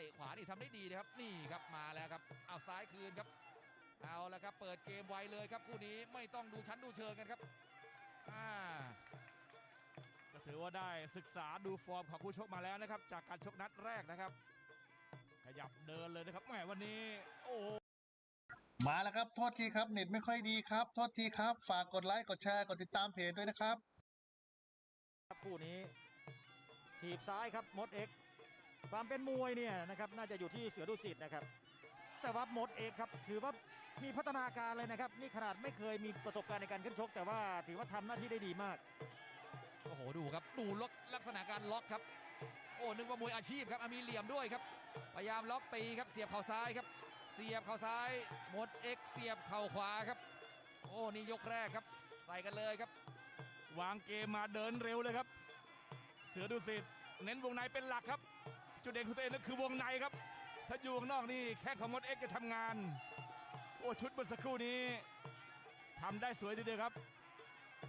ตะขวานี่ทำได้ดีนะครับ นี่ครับมาแล้วครับ เอาซ้ายคืนครับ เอาแล้วครับ เปิดเกมไวเลยครับคู่นี้ไม่ต้องดูชั้นดูเชิงกันครับอ่าก็ถือว่าได้ศึกษาดูฟอร์มของคู่ชกมาแล้วนะครับ จากการชกนัดแรกนะครับ ขยับเดินเลยนะครับแหมวันนี้ โอ้โหมาแล้วครับ โทษทีครับ เน็ตไม่ค่อยดีครับ โทษทีครับ ฝากกดไลค์กดแชร์กดติดตามเพจด้วยนะครับครับคู่นี้ ถีบซ้ายครับมดเอ็ก ความเป็นมวยเนี่ยนะครับน่าจะอยู่ที่เสือดุสิตนะครับ แต่ว่ามดเอ็กครับถือว่ามีพัฒนาการเลยนะครับ นี่ขนาดไม่เคยมีประสบการณ์ในการขึ้นชก แต่ว่าถือว่าทำหน้าที่ได้ดีมาก โอ้โหดูครับดูล็อกลักษณะการล็อกครับ โอ้นึกว่ามวยอาชีพครับอะมีเหลี่ยมด้วยครับ พยายามล็อกตีครับเสียบเข่าซ้ายครับ เสียบเข่าซ้ายหมดเอ็กเสียบเข่าขวาครับ โอ้นี่ยกแรกครับ ใส่กันเลยครับ วางเกมมาเดินเร็วเลยครับ เสือดุสิตเน้นวงในเป็นหลักครับ จุดเด่นของตัวเองนั่นคือวงในครับ ถ้าอยู่ข้างนอกนี่แค่ของมดเอ็กจะทำงาน โอ้ชุดเมื่อสักครู่นี้ทำได้สวยทีเดียวครับ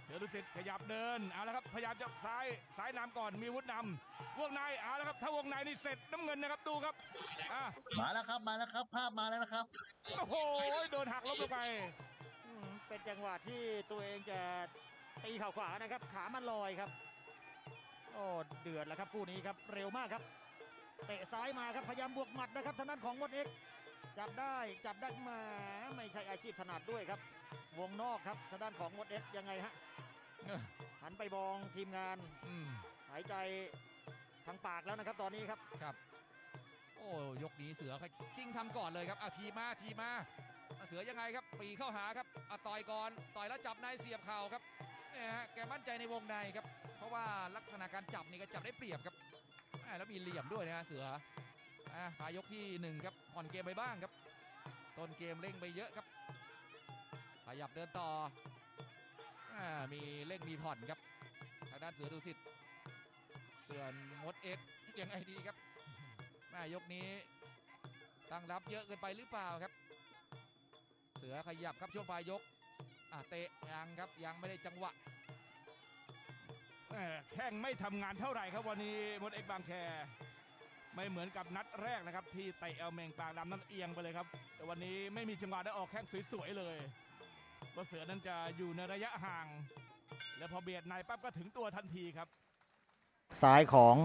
เสือดุสิตขยับเดินเอาละครับพยายามจะซ้ายซ้ายนำก่อนมีวุฒินำวงในเอาละครับ ถ้าวงในนี่เสร็จน้ำเงินนะครับดูครับอะมาแล้วครับมาแล้วครับ ภาพมาแล้วนะครับ โอ้โหโดนหักล้มลงไปอืมเป็นจังหวะที่ตัวเองจะตีเข่าขวานะครับ ขามันลอยครับ โอ้เดือดแล้วครับคู่นี้ครับ เร็วมากครับ เตะซ้ายมาครับพยายามบวกหมัดนะครับทางด้านของมดเอ็กจับได้จับได้มาไม่ใช่อาชีพถนัดด้วยครับ วงนอกครับทางด้านของมดเอ็กยังไงฮะเออหันไปมองทีมงานอืมหายใจทางปากแล้วนะครับ ตอนนี้ครับครับ โอ้ยกนี้เสือชิงทำก่อนเลยครับเอาทีมาทีมาเอาเสือยังไงครับ ปีเข้าหาครับเอาต่อยก่อนต่อยแล้วจับในเสียบเข่าครับเนี่ยฮะแกมั่นใจในวงในครับ เพราะว่าลักษณะการจับนี่ก็จับได้เปรียบครับอ่า แล้วมีเหลี่ยมด้วยนะฮะเสืออ่าปลายกที่หนึ่งครับผ่อนเกมไปบ้างครับ ต้นเกมเร่งไปเยอะครับ ขยับเดินต่ออ่ามีเร่งมีผ่อนครับ ทางด้านเสือดุสิตส่วนมดเอ็กยังไงดีครับแม่ยกนี้ตั้งรับเยอะเกินไปหรือเปล่าครับ เสือขยับครับช่วงปลายยกอะเตะยังครับยังไม่ได้จังหวะ แหม่แข้งไม่ทำงานเท่าไหร่ครับวันนี้มดเอกบางแค ไม่เหมือนกับนัดแรกนะครับ ที่เตะเอาเมงปางดำนั้นเอียงไปเลยครับ แต่วันนี้ไม่มีจังหวะได้ออกแข้งสวยๆเลยเพราะเสือนั้นจะอยู่ในระยะห่าง แล้วพอเบียดในปั๊บก็ถึงตัวทันทีครับ ซ้ายของ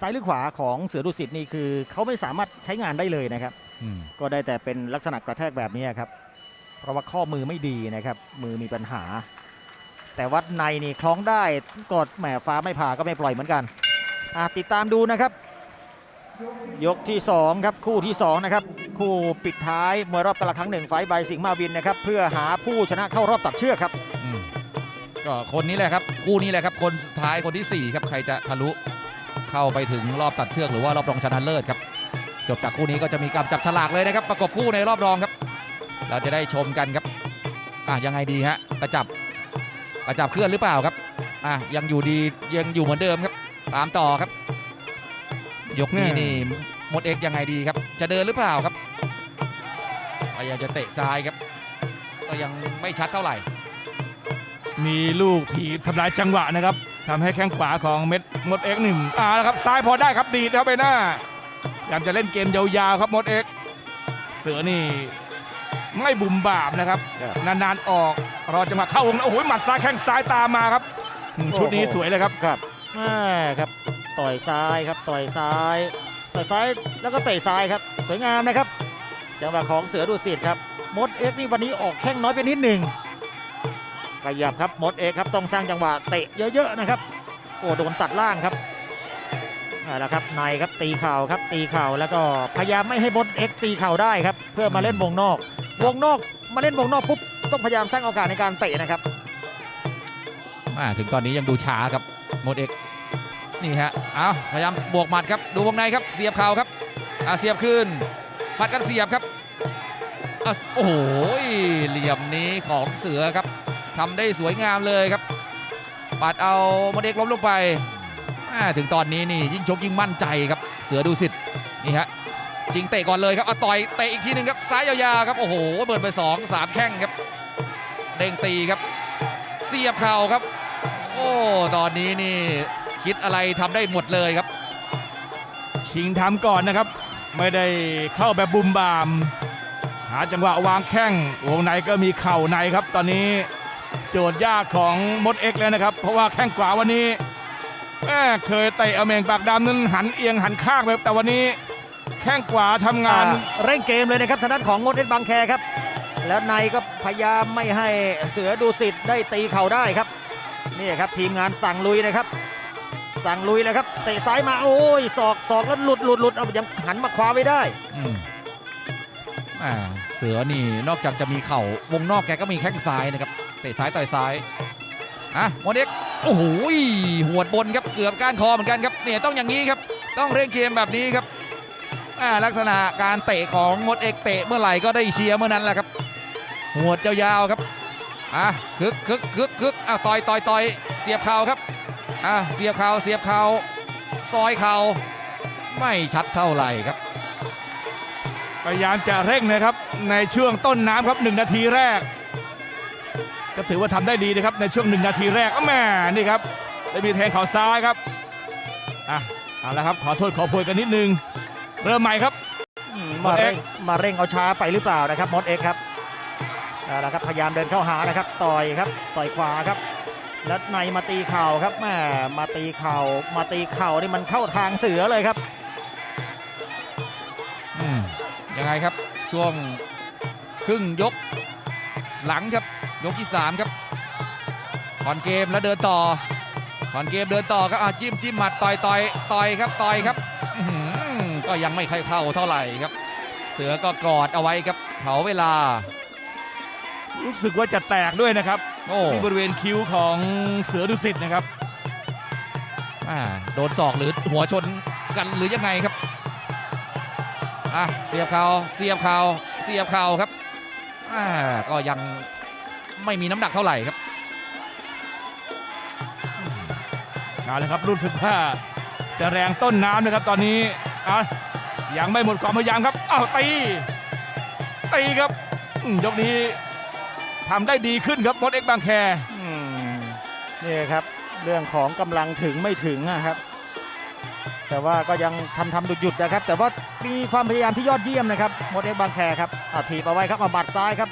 ซ้ายหรือขวาของเสือดุสิตนี่คือเขาไม่สามารถใช้งานได้เลยนะครับก็ได้แต่เป็นลักษณะกระแทกแบบนี้ครับ เพราะว่าข้อมือไม่ดีนะครับ มือมีปัญหา แต่วัดในนี่คล้องได้กดแหมฟ้าไม่ผ่าก็ไม่ปล่อยเหมือนกันติดตามดูนะครับ ยกที่ 2 ครับ คู่ที่ 2 นะครับ คู่ปิดท้ายมวยรอบกะละครั้งหนึ่งไฟใบายสิงห์มาวินนะครับ เพื่อหาผู้ชนะเข้ารอบตัดเชือกครับก็คนนี้แหละครับ คู่นี้แหละครับ คนสุดท้ายคนที่ 4 ครับ ใครจะทะลุเข้าไปถึงรอบตัดเชือกหรือว่ารอบรองชนะเลิศครับ จบจากคู่นี้ก็จะมีการจับฉลากเลยนะครับ ประกบคู่ในรอบรองครับ เราจะได้ชมกันครับอะยังไงดีฮะกระจับ กระจับเคลื่อนหรือเปล่าครับอะยังอยู่ดียังอยู่เหมือนเดิมครับ ตามต่อครับ ยกนี้แม่นี่มดเอ็กยังไงดีครับ จะเดินหรือเปล่าครับพยายามจะเตะซ้ายครับ ก็ยังไม่ชัดเท่าไหร่ มีลูกถีบทำลายจังหวะนะครับทำให้แข้งขวาของเม็ดมดเอ็กหนึ่งอ่าแล้วครับซ้ายพอได้ครับดีดเข้าไปหน้าพยายามจะเล่นเกมยาวๆครับมดเอ็กเสือนี่ไม่บุ่มบามนะครับครับ นานๆออก รอจังหวะเข้าวงโอ้โหหมัดซ้ายแข้งซ้ายตามมาครับอืมชุดนี้โอ้โหสวยเลยครับครับแม่ครับต่อยซ้ายครับต่อยซ้ายต่อยซ้ายแล้วก็เตะซ้ายครับ สวยงามนะครับจังหวะของเสือดุสิตครับมดเอ็กซ์นี่วันนี้ออกแข้งน้อยไปนิดหนึ่งขยับครับมดเอ็กซ์ครับต้องสร้างจังหวะเตะเยอะๆนะครับโอ้โดนตัดล่างครับเอาละครับในครับตีเข่าครับตีเข่าแล้วก็พยายามไม่ให้มดเอ็กซ์ตีเข่าได้ครับ เพื่อมาเล่นวงนอก วงนอกมาเล่นวงนอกปุ๊บ ต้องพยายามสร้างโอกาสในการเตะนะครับมาถึงตอนนี้ยังดูช้าครับโมดเอกนี่ฮะเอาพยายามบวกหมัดครับดูวงในครับเสียบเข่าครับอาเสียบขึ้นผัดกันเสียบครับโอ้โหเหลี่ยมนี้ของเสือครับทำได้สวยงามเลยครับปัดเอาโมดเอกล้มลงไปถึงตอนนี้นี่ยิ่งชกยิ่งมั่นใจครับเสือดูสิทธิ์นี่ฮะจริงเตะก่อนเลยครับเอาต่อยเตะอีกทีหนึ่งครับซ้ายยาวๆครับโอ้โหเบิดไปสองสามแข้งครับ เด้งตีครับ เสียบเข่าครับ โอ้ตอนนี้นี่คิดอะไรทำได้หมดเลยครับ ชิงทำก่อนนะครับ ไม่ได้เข้าแบบบุมบาม หาจังหวะวางแข้งวงในก็มีเข่าในครับ ตอนนี้โจทย์ยากของมดเอ็กซ์แล้วนะครับ เพราะว่าแข้งขวาวันนี้แม่เคยเตะอเมงปากดำนั้นหันเอียงหันข้างแบบแต่วันนี้ แข้งขวาทำงาน อ่าเร่งเกมเลยนะครับทางด้านของมดเอ็ดบางแคครับ แล้วในก็พยายามไม่ให้เสือดูสิทธิ์ได้ตีเข่าได้ครับนี่ครับทีมงานสั่งลุยนะครับ สั่งลุยเลยครับเตะซ้ายมาโอ้ยศอกศอกแล้วหลุดหลุดหลุดเอายังหันมาคว้าไว้ได้อืมอ่าเสือนี่นอกจากจะมีเข่าวงนอกแกก็มีแข้งซ้ายนะครับเตะซ้ายต่อยซ้ายอะโมเด็กโอ้โหหัวดบนครับเกือบก้านคอเหมือนกันครับเนี่ยต้องอย่างนี้ครับ ต้องเร่งเกมแบบนี้ครับอ่าลักษณะการเตะของมดเอกเตะเมื่อไหร่ก็ได้เชียร์เมื่อนั้นแหละครับ หัวดยาวๆครับอะคึกคึกคึกคึกอะต่อยต่อยต่อยเสียบเข่าครับอะเสียบเข่าเสียบเข่าซอยเข่าไม่ชัดเท่าไหร่ครับพยายามจะเร่งนะครับในช่วงต้นน้ำครับหนึ่งนาทีแรก ก็ถือว่าทำได้ดีนะครับในช่วงหนึ่งนาทีแรกอ้าวแม่นี่ครับได้มีแทงเข่าซ้ายครับอะเอาละครับขอโทษขอโพยกันนิดนึง เริ่มใหม่ครับอืมมมาดเอ็เร่กงซ์มาเร่งเอาช้าไปหรือเปล่านะครับมดเอ็กซ์ครับ เอาละครับพยายามเดินเข้าหานะครับต่อยครับต่อยขวาครับ แล้วในมาตีเข่าครับแม่มาตีเข่ามาตีเข่านี่มันเข้าทางเสือเลยครับอืมยังไงครับช่วงครึ่งยกหลังครับยกที่3ครับผ่อนเกมแล้วเดินต่อผ่อนเกมเดินต่อครับอะจิ้มจิ้มหมัดต่อยต่อยต่อยครับต่อยครับก็ยังไม่ค่อยเข้าเท่าไหร่ครับ เสือก็กอดเอาไว้ครับเผาเวลา รู้สึกว่าจะแตกด้วยนะครับโอ้ที่บริเวณคิ้วของเสือดุสิตนะครับอ่าโดนศอกหรือหัวชนกันหรือยังไงครับอะเสียบเข่าเสียบเข่าเสียบเข่าครับอ่าก็ยังไม่มีน้ำหนักเท่าไหร่ครับเอาละครับรู้สึกว่าจะแรงต้นน้ำนะครับตอนนี้อะยังไม่หมดความพยายามครับอ้าวตีตีครับอืมยกนี้ ทำได้ดีขึ้นครับมดเอ็กซ์บางแคอืมนี่ครับ เรื่องของกำลังถึงไม่ถึงนะครับ แต่ว่าก็ยังทำทำหยุดหยุดๆนะครับ แต่ว่ามีความพยายามที่ยอดเยี่ยมนะครับโมเดลบางแคครับเอาถีบเอาไว้ครับมาบัดซ้ายครับ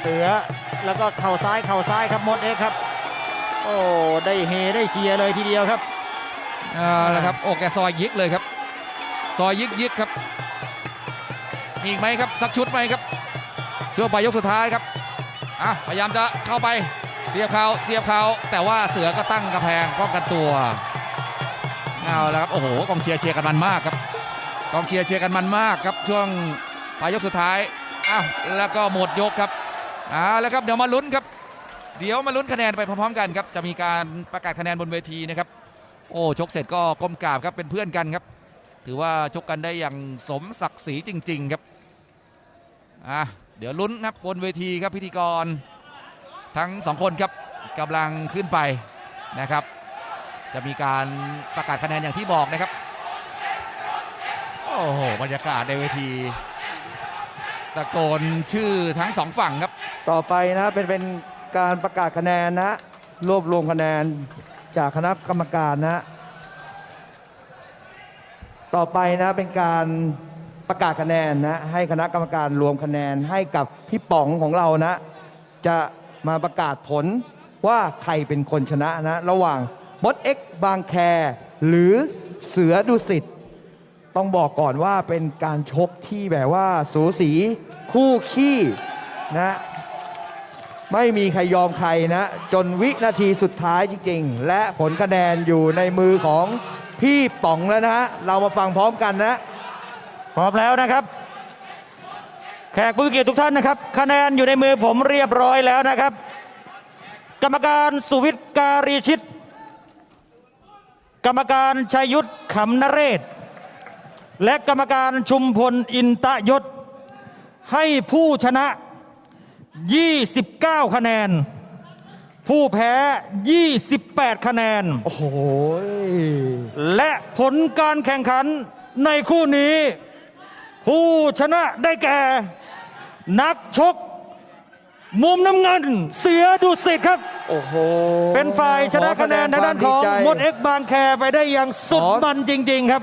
เสือแล้วก็เข่าซ้ายเข่าซ้ายครับมดเอ็กซ์ครับ โอ้ได้เฮได้เชียร์เลยทีเดียวครับเอาละครับโอ้แกซอยยิกเลยครับ ซอยยิกยิกครับมีอีกไหมครับสักชุดไหมครับช่วงปลายยกสุดท้ายครับ อะพยายามจะเข้าไปเสียบเขาเสียบเขาแต่ว่าเสือก็ตั้งกระแพงป้องกันตัวเอาและครับโอ้โหกองเชียร์เชียร์กันมันมากครับกองเชียร์เชียร์กันมันมากครับช่วงปลายยกสุดท้ายอ้าวแล้วก็หมดยกครับเอาแล้วครับเดี๋ยวมาลุ้นครับ เดี๋ยวมาลุ้นคะแนนไปพร้อมๆกันครับจะมีการประกาศคะแนนบนเวทีนะครับ โอ้ชกเสร็จก็ก้มกราบครับเป็นเพื่อนกันครับ ถือว่าชกกันได้อย่างสมศักดิ์ศรีจริง ๆ ครับอะ เดี๋ยวลุ้นครับบนเวทีครับพิธีกร ทั้งสองคนครับกำลังขึ้นไปนะครับ จะมีการประกาศคะแนนอย่างที่บอกนะครับโอ้โหบรรยากาศในเวที ตะโกนชื่อทั้งสองฝั่งครับ ต่อไปนะเป็นเป็นการประกาศคะแนนนะรวบรวมคะแนนจากคณะกรรมการนะ ต่อไปนะเป็นการ ประกาศคะแนนนะให้คณะกรรมการรวมคะแนนให้กับพี่ป๋องของเรานะ จะมาประกาศผลว่าใครเป็นคนชนะนะ ระหว่างมดเอ็กบางแค หรือเสือดุสิตต้องบอกก่อนว่าเป็นการชกที่แบบว่าสูสีคู่ขี้นะไม่มีใครยอมใครนะ จนวินาทีสุดท้ายจริง ๆ และผลคะแนนอยู่ในมือของพี่ป๋องแล้วนะฮะเรามาฟังพร้อมกันนะ พร้อมแล้วนะครับ แขกผู้มีเกียรติทุกท่านนะครับ คะแนนอยู่ในมือผมเรียบร้อยแล้วนะครับ กรรมการสุวิทย์การีชิต กรรมการชัยยุทธขำนเรศ และกรรมการชุมพลอินตะยศ ให้ผู้ชนะ 29 คะแนน ผู้แพ้ 28 คะแนน โอ้โห และผลการแข่งขันในคู่นี้ ผู้ชนะได้แก่ นักชก มุมน้ำเงิน เสือดุสิตครับ โอ้โห เป็นฝ่ายชนะคะแนนทางด้านของขแสดมดเอ็กซ์บางแคไปได้อย่างสุดขอมันจริง ๆ ครับ